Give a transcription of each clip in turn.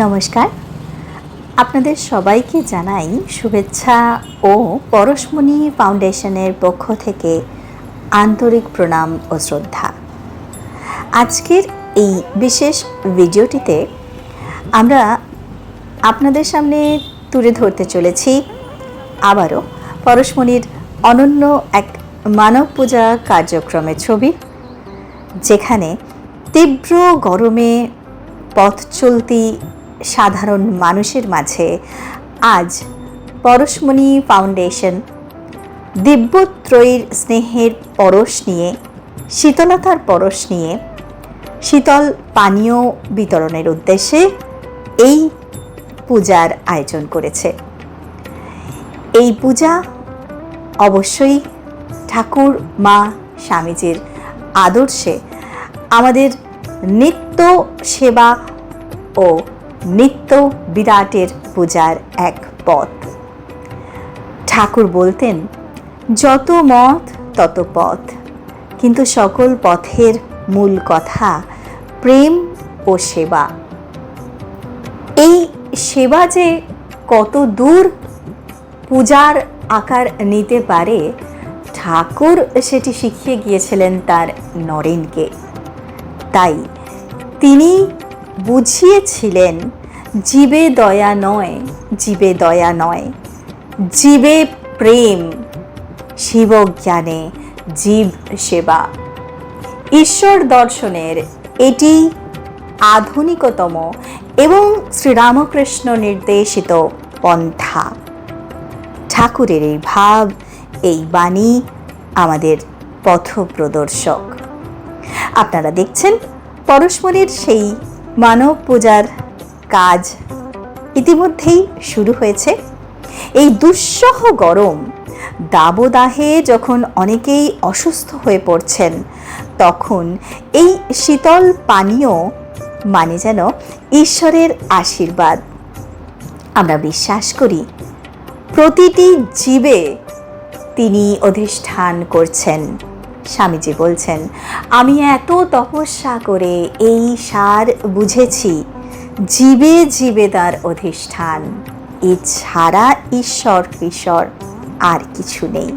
নমস্কার। আপনাদের সবাইকে জানাই শুভেচ্ছা ও পরশমণি ফাউন্ডেশনের পক্ষ থেকে আন্তরিক প্রণাম ও শ্রদ্ধা। আজকের এই বিশেষ ভিডিওটিতে আমরা আপনাদের সামনে তুলে ধরতে চলেছি আবারও পরশমণির অনন্য এক মানব পূজা কার্যক্রমের ছবি, যেখানে তীব্র গরমে পথ চলতি সাধারণ মানুষের মাঝে আজ পরশমণি ফাউন্ডেশন দিব্যত্রয়ীর স্নেহের পরশ নিয়ে, শীতলতার পরশ নিয়ে শীতল পানীয় বিতরণের উদ্দেশ্যে এই পূজার আয়োজন করেছে। এই পূজা অবশ্যই ঠাকুর মা স্বামীজির আদর্শে আমাদের নিত্য সেবা ও নিত্য বিরাটের পূজার এক পথ। ঠাকুর বলতেন, যত মত, তত পথ। কিন্তু সকল পথের মূল কথা প্রেম ও সেবা। এই সেবা যে কত দূর পূজার আকার নিতে পারে, ঠাকুর সেটি শিখিয়ে গিয়েছিলেন তার নরেনকে। তাই তিনি বুঝিয়েছিলেন, জীবে দয়া নয়, জীবে দয়া নয়। জীবে প্রেম, শিবজ্ঞানে জীব সেবা। ঈশ্বর দর্শনের এটি আধুনিকতম এবং শ্রীরামকৃষ্ণ নির্দেশিত পন্থা। ঠাকুরের এই ভাব, এই বাণী আমাদের পথপ্রদর্শক। আপনারা দেখছেন পরস্পরের সেই মানব পূজার কাজ ইতিমধ্যেই শুরু হয়েছে। এই দুঃসহ গরম, দাবদাহে যখন অনেকেই অসুস্থ হয়ে পড়ছেন, তখন এই শীতল পানীয় মানে যেন ঈশ্বরের আশীর্বাদ। আমরা বিশ্বাস করি, প্রতিটি জীবে তিনি অধিষ্ঠান করছেন। স্বামীজি বলছেন, আমি এত তপস্যা করে এই সার বুঝেছি, জীবে জীবে তার অধিষ্ঠান। এছাড়া ঈশ্বর ঈশ্বর আর কিছু নেই।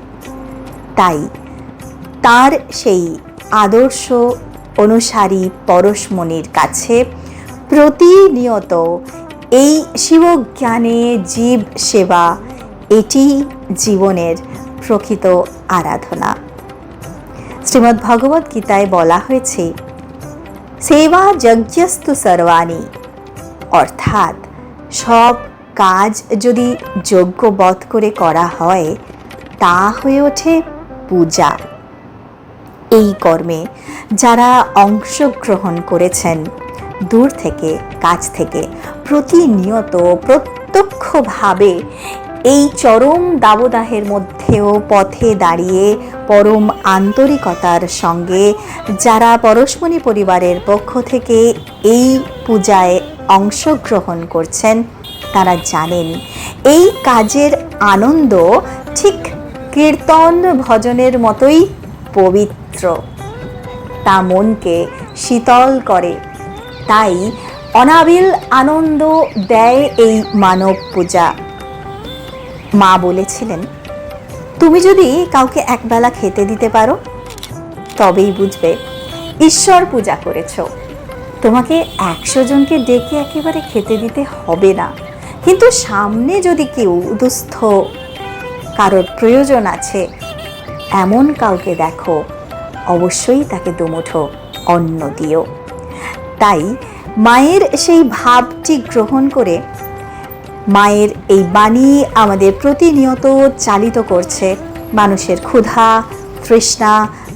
তাই তার সেই আদর্শ অনুসারী পরশমণির কাছে প্রতিনিয়ত এই শিবজ্ঞানে জীব সেবা, এটি জীবনের প্রকৃত আরাধনা। শ্রীমদ্ ভগবত গীতায় বলা হয়েছে সেবা যজ্ঞস্তু সর্বাণী অর্থাৎ সব কাজ যদি যজ্ঞবধ করে করা হয় তা হয়ে ওঠে পূজা এই কর্মে যারা অংশগ্রহণ করেছেন, দূর থেকে, কাছ থেকে, প্রতিনিয়ত, প্রত্যক্ষভাবে এই চরম দাবদাহের মধ্যেও পথে দাঁড়িয়ে পরম আন্তরিকতার সঙ্গে যারা পরশমণি পরিবারের পক্ষ থেকে এই পূজায় অংশগ্রহণ করছেন, তারা জানেন এই কাজের আনন্দ ঠিক কীর্তন ভজনের মতোই পবিত্র। তা মনকে শীতল করে। তাই অনাবিল আনন্দ দেয় এই মানব পূজা। মা বলেছিলেন, তুমি যদি কাউকে একবেলা খেতে দিতে পারো, তবেই বুঝবে ঈশ্বর পূজা করেছ। তোমাকে একশো জনকে ডেকে একেবারে খেতে দিতে হবে না। কিন্তু সামনে যদি কেউ দুস্থ, কারোর প্রয়োজন আছে, এমন কাউকে দেখো, অবশ্যই তাকে দুমুঠো, অন্ন দিও। তাই মায়ের সেই ভাবটি গ্রহণ করে মায়ের এই বাণী আমাদের প্রতিনিয়ত চালিত করছে। মানুষের ক্ষুধা, তৃষ্ণা,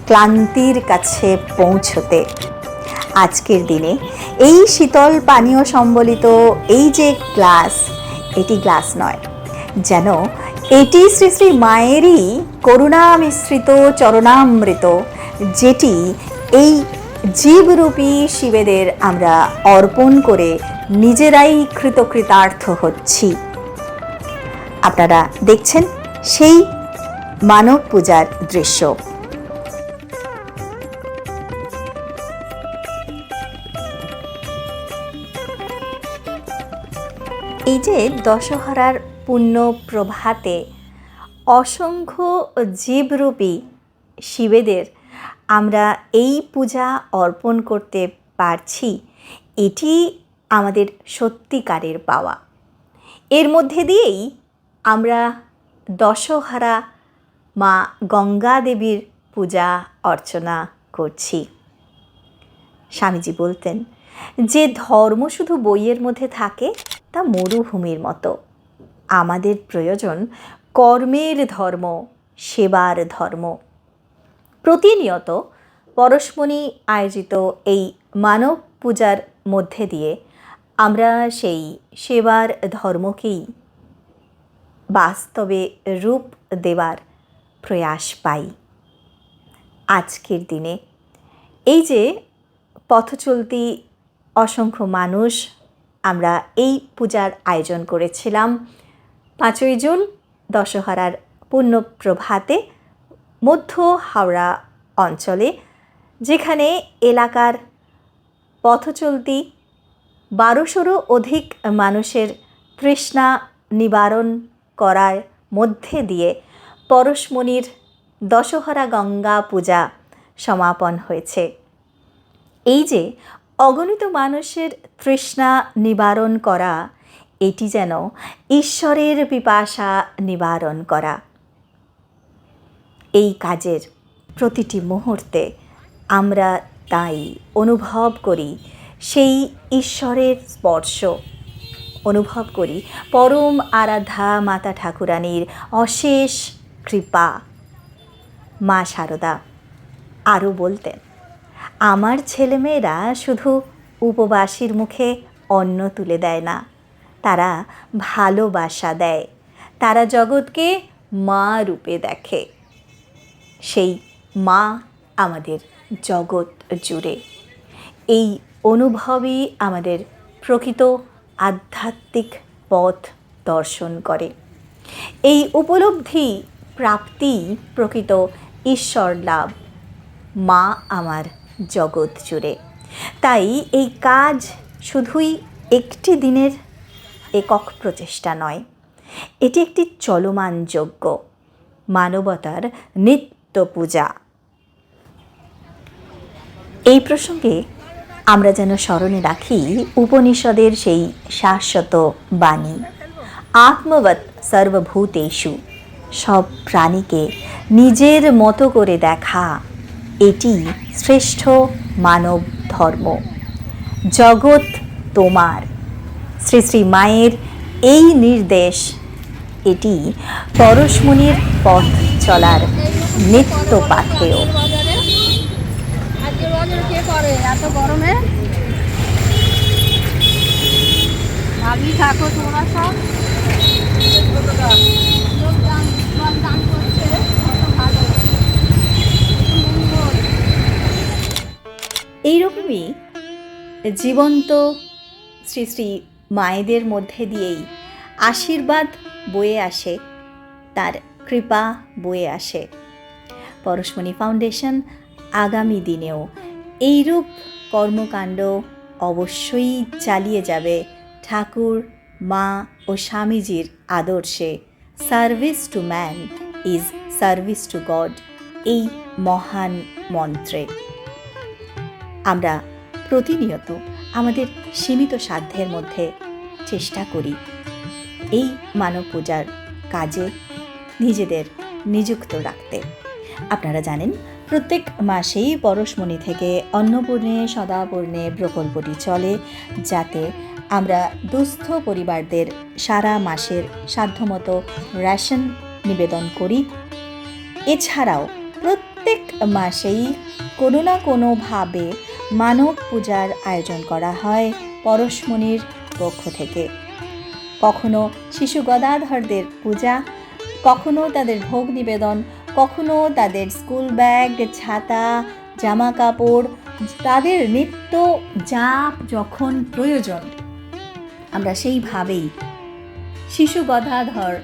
ক্লান্তির কাছে পৌঁছতে। আজকের দিনে এই শীতল পানীয় সম্বলিত এই যে গ্লাস, এটি গ্লাস নয়, যেন এটি শ্রী শ্রী মায়েরই করুণা মিশ্রিত চরণামৃত, যেটি এই জীবরূপী শিবেদের আমরা অর্পণ করে নিজেরাই কৃতকৃতার্থ হচ্ছি। আপনারা দেখছেন সেই মানব পূজার দৃশ্য। এই যে দশহরার পুণ্য প্রভাতে অসংখ্য জীবরূপী শিবেদের আমরা এই পূজা অর্পণ করতে পারছি, এটি আমাদের সত্যিকারের পাওয়া। এর মধ্যে দিয়েই আমরা দশহারা মা গঙ্গা দেবীর পূজা অর্চনা করছি। স্বামীজি বলতেন, যে ধর্ম শুধু বইয়ের মধ্যে থাকে, তা মরুভূমির মতো। আমাদের প্রয়োজন কর্মের ধর্ম, সেবার ধর্ম। প্রতিনিয়ত পরশমণি আয়োজিত এই মানব পূজার মধ্যে দিয়ে আমরা সেই সেবার ধর্মকেই বাস্তবে রূপ দেওয়ার প্রয়াস পাই। আজকের দিনে এই যে পথচলতি অসংখ্য মানুষ আমরা এই পূজার আয়োজন করেছিলাম, পাঁচই জুন দশহরার পূর্ণ প্রভাতে মধ্য হাওড়া অঞ্চলে, যেখানে এলাকার পথচলতি বারোশোরও অধিক মানুষের তৃষ্ণা নিবারণ করার মধ্যে দিয়ে পরশমণির দশহরা গঙ্গা পূজা সমাপন হয়েছে। এই যে অগণিত মানুষের তৃষ্ণা নিবারণ করা, এটি যেন ঈশ্বরের পিপাসা নিবারণ করা। এই কাজের প্রতিটি মুহূর্তে আমরা তাই অনুভব করি, সেই ঈশ্বরের স্পর্শ অনুভব করি। পরম আরাধ্যা মাতা ঠাকুরানীর অশেষ কৃপা মা শারদা আরও বলতেন, আমার ছেলেমেয়েরা শুধু উপবাসীর মুখে অন্ন তুলে দেয় না, তারা ভালোবাসা দেয়। তারা জগৎকে মা রূপে দেখে। সেই মা আমাদের জগৎ জুড়ে। এই অনুভবই আমাদের প্রকৃত আধ্যাত্মিক পথ দর্শন করে। এই উপলব্ধি প্রাপ্তি প্রকৃত ঈশ্বর লাভ। মা আমার জগৎ জুড়ে। তাই এই কাজ শুধুই একটি দিনের একক প্রচেষ্টা নয়, এটি একটি চলমান যজ্ঞ। মানবতার নিত্য পূজা এই প্রসঙ্গে আমরা যেন স্মরণে রাখি উপনিষদের সেই শাশ্বত বাণী, আত্মবৎ সর্বভূতেষু, সব প্রাণীকে নিজের মতো করে দেখা, এটি শ্রেষ্ঠ মানব ধর্ম। জগৎ তোমার। শ্রী শ্রী মায়ের এই নির্দেশ, এটি পরশমণির পথ চলার নিত্য ভাবি থাকো তোমরা সব? করছে ভালো এইরকমই জীবন্ত শ্রী শ্রী মায়েদের মধ্যে দিয়েই আশীর্বাদ বয়ে আসে তার কৃপা বয়ে আসে। পরশমণি ফাউন্ডেশন আগামী দিনেও। এইরূপ কর্মকাণ্ড অবশ্যই চালিয়ে যাবে ঠাকুর, মা ও স্বামীজির আদর্শে। Service to man is service to God, এই মহান মন্ত্রে। আমরা প্রতিনিয়ত আমাদের সীমিত সাধ্যের মধ্যে চেষ্টা করি এই মানব পূজার কাজে নিজেদের নিযুক্ত রাখতে। আপনারা জানেন, প্রত্যেক মাসেই পরশমণি থেকে অন্নপূর্ণে, সদাপূর্ণে প্রকল্পটি চলে যাতে আমরা দুস্থ পরিবারদের সারা মাসের সাধ্যমতো রেশন নিবেদন করি। এছাড়াও প্রত্যেক মাসেই কোনো না কোনোভাবে মানব পূজার আয়োজন করা হয় পরশমণির পক্ষ থেকে। কখনো শিশু গদাধরদের পূজা, কখনো তাদের ভোগ নিবেদন কখনো তাদের স্কুল ব্যাগ ছাতা জামা কাপড় তাদের নিত্য যা যখন প্রয়োজন, আমরা সেইভাবেই শিশু গদাধর,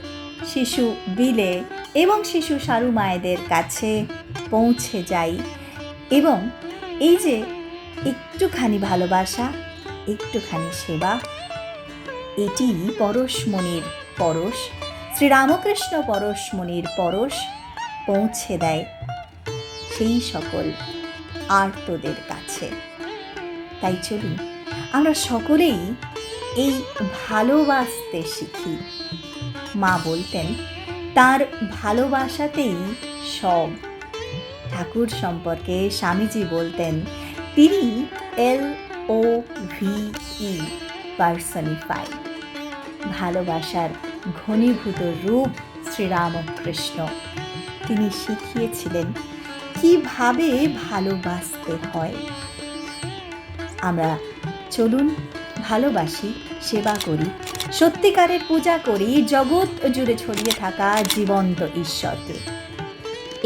শিশু বিলে এবং শিশু সারু মায়েদের কাছে পৌঁছে যাই। এবং এই যে একটুখানি ভালোবাসা, একটুখানি সেবা এটি পরশমণির পরশ, শ্রীরামকৃষ্ণ পরশমণির পরশ। পৌঁছে দেয় সেই সকল আর্তদের কাছে। তাই চলুন, আমরা সকলেই এই ভালোবাসতে শিখি। মা বলতেন, তার ভালোবাসাতেই সব। ঠাকুর সম্পর্কে স্বামীজি বলতেন, তিনি এল ও ভি ই পার্সনিফাই। ভালোবাসার ঘনীভূত রূপ শ্রীরামকৃষ্ণ তিনি শিখিয়েছিলেন কীভাবে ভালোবাসতে হয়। আমরা চলুন ভালোবাসি, সেবা করি, সত্যিকারের পূজা করি, জগৎ জুড়ে ছড়িয়ে থাকা জীবন্ত ঈশ্বরকে।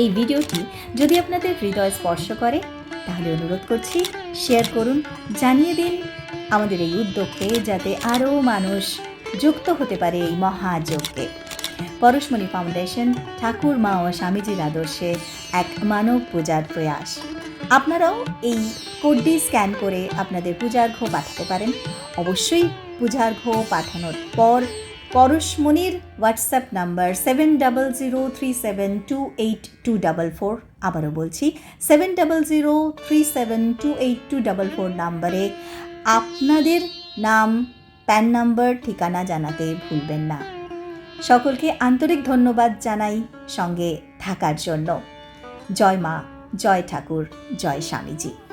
এই ভিডিওটি যদি আপনাদের হৃদয় স্পর্শ করে, তাহলে অনুরোধ করছি, শেয়ার করুন, জানিয়ে দিন আমাদের এই উদ্যোগকে যাতে আরও মানুষ যুক্ত হতে পারে এই মহাযজ্ঞে। পরশমণি ফাউন্ডেশন, ঠাকুর মা ও স্বামীজির আদর্শে এক মানব পূজার প্রয়াস। আপনারাও এই কোডটি স্ক্যান করে আপনাদের পূজার্ঘ পাঠাতে পারেন। অবশ্যই পূজার্ঘ পাঠানোর পর পরশমণির WhatsApp number seven double zero three seven two eight two double four আবারও বলছি seven double zero three seven two eight two double four নাম্বারে আপনাদের নাম, প্যান নাম্বার, ঠিকানা জানাতে ভুলবেন না। সকলকে আন্তরিক ধন্যবাদ জানাই সঙ্গে থাকার জন্য। জয় মা জয় ঠাকুর জয় স্বামীজি।